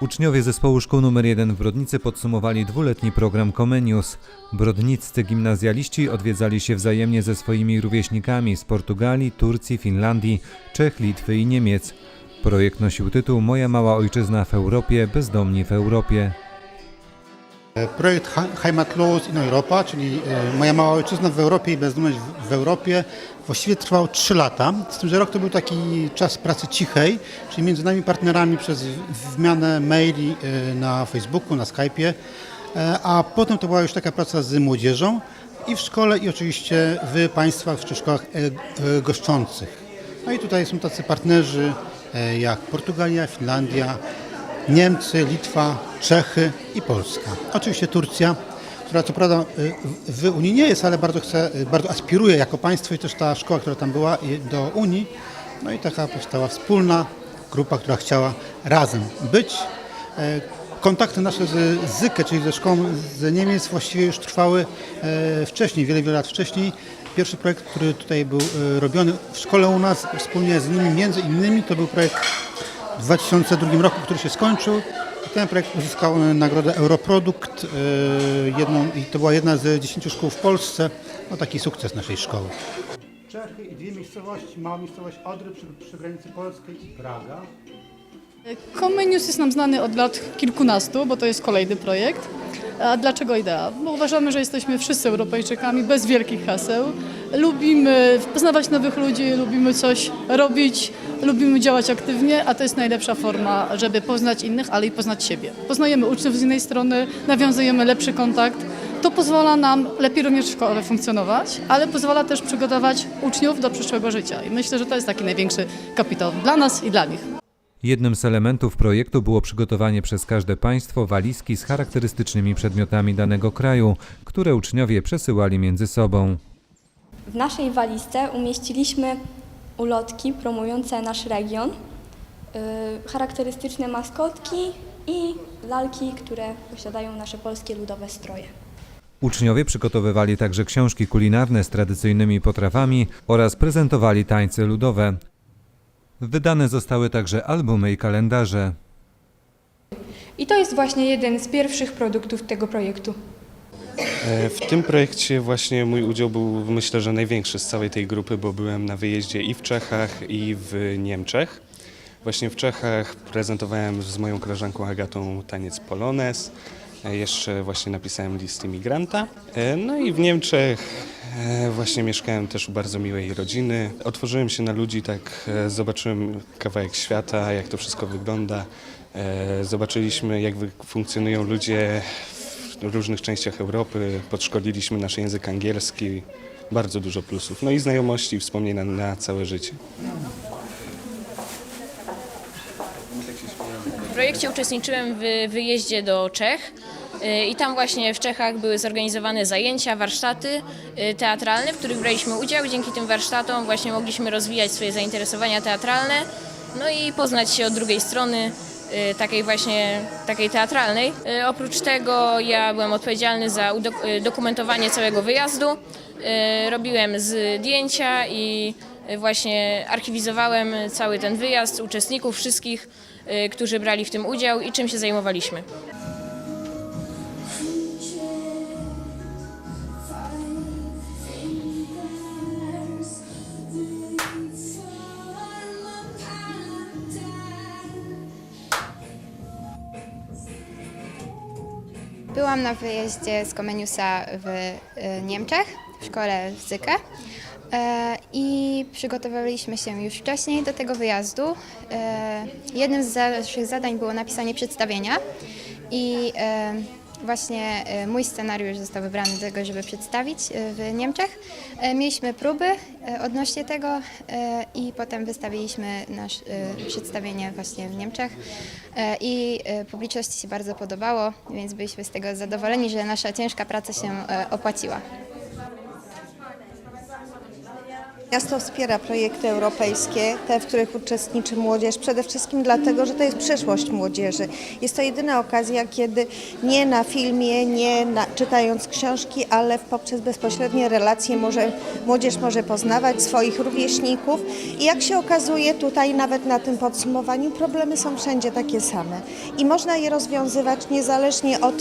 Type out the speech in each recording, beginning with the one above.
Uczniowie zespołu szkół nr 1 w Brodnicy podsumowali dwuletni program Comenius. Brodniccy gimnazjaliści odwiedzali się wzajemnie ze swoimi rówieśnikami z Portugalii, Turcji, Finlandii, Czech, Litwy i Niemiec. Projekt nosił tytuł Moja mała ojczyzna w Europie, bezdomni w Europie. Projekt Heimatlos in Europa, czyli e, Moja mała ojczyzna w Europie i bezdomność w- w Europie, właściwie trwał 3 lata. Z tym, że rok to był taki czas pracy cichej, czyli między nami partnerami przez w- wymianę maili e, na Facebooku, na Skype'ie, e, a potem to była już taka praca z młodzieżą i w szkole i oczywiście w państwach czy szkołach goszczących. No i tutaj są tacy partnerzy jak Portugalia, Finlandia, Niemcy, Litwa, Czechy i Polska. Oczywiście Turcja, która co prawda y, w Unii nie jest, ale bardzo chce, y, bardzo aspiruje jako państwo i też ta szkoła, która tam była do Unii. No i taka powstała wspólna grupa, która chciała razem być. E, Kontakty nasze z Zykę, czyli ze szkołą z Niemiec właściwie już trwały e, wcześniej, wiele, wiele lat wcześniej. Pierwszy projekt, który tutaj był e, robiony w szkole u nas wspólnie z nimi, między innymi, to był projekt w 2002 roku, który się skończył. Ten projekt uzyskał e, nagrodę Europrodukt. e, Jedną, I to była jedna z 10 szkół w Polsce. No taki sukces naszej szkoły. Czechy i dwie miejscowości, mała miejscowość Odry przy, przy granicy polskiej i Praga. Comenius jest nam znany od lat kilkunastu, bo to jest kolejny projekt. A dlaczego idea? Bo uważamy, że jesteśmy wszyscy Europejczykami bez wielkich haseł. Lubimy poznawać nowych ludzi, lubimy coś robić, lubimy działać aktywnie, a to jest najlepsza forma, żeby poznać innych, ale i poznać siebie. Poznajemy uczniów z innej strony, nawiązujemy lepszy kontakt. To pozwala nam lepiej również w szkole funkcjonować, ale pozwala też przygotować uczniów do przyszłego życia. I myślę, że to jest taki największy kapitał dla nas i dla nich. Jednym z elementów projektu było przygotowanie przez każde państwo walizki z charakterystycznymi przedmiotami danego kraju, które uczniowie przesyłali między sobą. W naszej walizce umieściliśmy ulotki promujące nasz region, yy, charakterystyczne maskotki i lalki, które posiadają nasze polskie ludowe stroje. Uczniowie przygotowywali także książki kulinarne z tradycyjnymi potrawami oraz prezentowali tańce ludowe. Wydane zostały także albumy i kalendarze. I to jest właśnie jeden z pierwszych produktów tego projektu. E, W tym projekcie właśnie mój udział był myślę, że największy z całej tej grupy, bo byłem na wyjeździe i w Czechach, i w Niemczech. Właśnie w Czechach prezentowałem z moją koleżanką Agatą taniec Polones. E, Jeszcze właśnie napisałem list imigranta. E, No i w Niemczech właśnie mieszkałem też u bardzo miłej rodziny. Otworzyłem się na ludzi, tak zobaczyłem kawałek świata, jak to wszystko wygląda. Zobaczyliśmy, jak funkcjonują ludzie w różnych częściach Europy, podszkoliliśmy nasz język angielski, bardzo dużo plusów. No i znajomości i wspomnień na, całe życie. W projekcie uczestniczyłem w wyjeździe do Czech y, i tam właśnie w Czechach były zorganizowane zajęcia, warsztaty y, teatralne, w których braliśmy udział. Dzięki tym warsztatom właśnie mogliśmy rozwijać swoje zainteresowania teatralne, no i poznać się od drugiej strony takiej właśnie takiej teatralnej. Y, Oprócz tego ja byłem odpowiedzialny za y, dokumentowanie całego wyjazdu. Y, Robiłem zdjęcia i y, właśnie archiwizowałem cały ten wyjazd, uczestników wszystkich, y, którzy brali w tym udział i czym się zajmowaliśmy. Byłam na wyjeździe z Comeniusa w y, Niemczech, w szkole w Zykę. E, I przygotowywaliśmy się już wcześniej do tego wyjazdu. E, Jednym z naszych zadań było napisanie przedstawienia i e, właśnie e, mój scenariusz został wybrany do tego, żeby przedstawić e, w Niemczech. E, Mieliśmy próby odnośnie tego i potem wystawiliśmy nasze przedstawienie właśnie w Niemczech i publiczności się bardzo podobało, więc byliśmy z tego zadowoleni, że nasza ciężka praca się opłaciła. Miasto wspiera projekty europejskie, te, w których uczestniczy młodzież, przede wszystkim dlatego, że to jest przyszłość młodzieży. Jest to jedyna okazja, kiedy nie na filmie, nie na, czytając książki, ale poprzez bezpośrednie relacje może, młodzież może poznawać swoich rówieśników i jak się okazuje tutaj nawet na tym podsumowaniu problemy są wszędzie takie same i można je rozwiązywać niezależnie od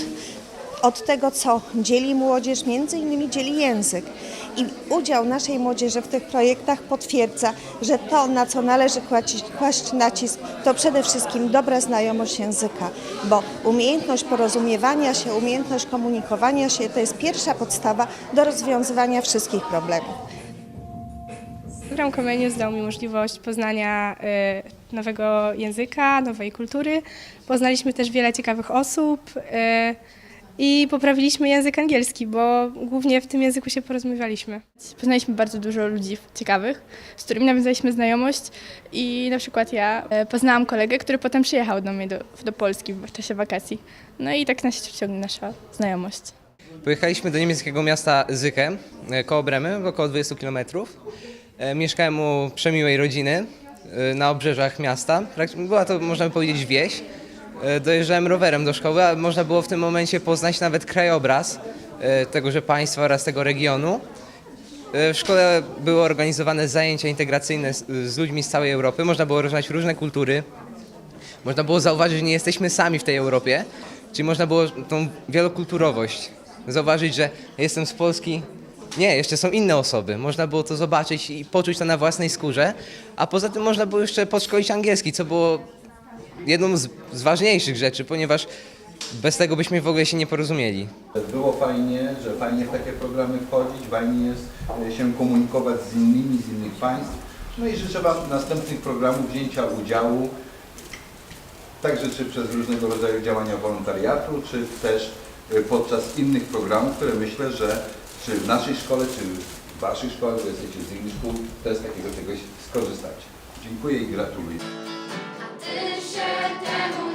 od tego, co dzieli młodzież, między innymi dzieli język. I udział naszej młodzieży w tych projektach potwierdza, że to, na co należy kłaść, kłaść nacisk, to przede wszystkim dobra znajomość języka, bo umiejętność porozumiewania się, umiejętność komunikowania się to jest pierwsza podstawa do rozwiązywania wszystkich problemów. Program Comenius dał mi możliwość poznania y, nowego języka, nowej kultury. Poznaliśmy też wiele ciekawych osób y, i poprawiliśmy język angielski, bo głównie w tym języku się porozumiewaliśmy. Poznaliśmy bardzo dużo ludzi ciekawych, z którymi nawiązaliśmy znajomość i na przykład ja e, poznałam kolegę, który potem przyjechał do mnie do, do Polski w czasie wakacji. No i tak nas ciągnie nasza znajomość. Pojechaliśmy do niemieckiego miasta Zykę, e, koło Bremy, około 20 km. Mieszkałem u przemiłej rodziny e, na obrzeżach miasta. Była to, można by powiedzieć, wieś. E, Dojeżdżałem rowerem do szkoły, a można było w tym momencie poznać nawet krajobraz e, tegoże państwa oraz tego regionu. E, W szkole były organizowane zajęcia integracyjne z, ludźmi z całej Europy. Można było rozmawiać różne kultury. Można było zauważyć, że nie jesteśmy sami w tej Europie, czyli można było tą wielokulturowość zauważyć, że jestem z Polski. Nie, jeszcze są inne osoby. Można było to zobaczyć i poczuć to na własnej skórze, a poza tym można było jeszcze podszkolić angielski, co było jedną z, z ważniejszych rzeczy, ponieważ bez tego byśmy w ogóle się nie porozumieli. Było fajnie, że fajnie w takie programy wchodzić, fajnie jest e, się komunikować z innymi, z innych państw. No i życzę Wam następnych programów wzięcia udziału, także czy przez różnego rodzaju działania wolontariatu, czy też e, podczas innych programów, które myślę, że czy w naszej szkole, czy w Waszych szkołach, bo jesteście z innych szkół, też z takiego czegoś skorzystacie. Dziękuję i gratuluję. Ти ще тему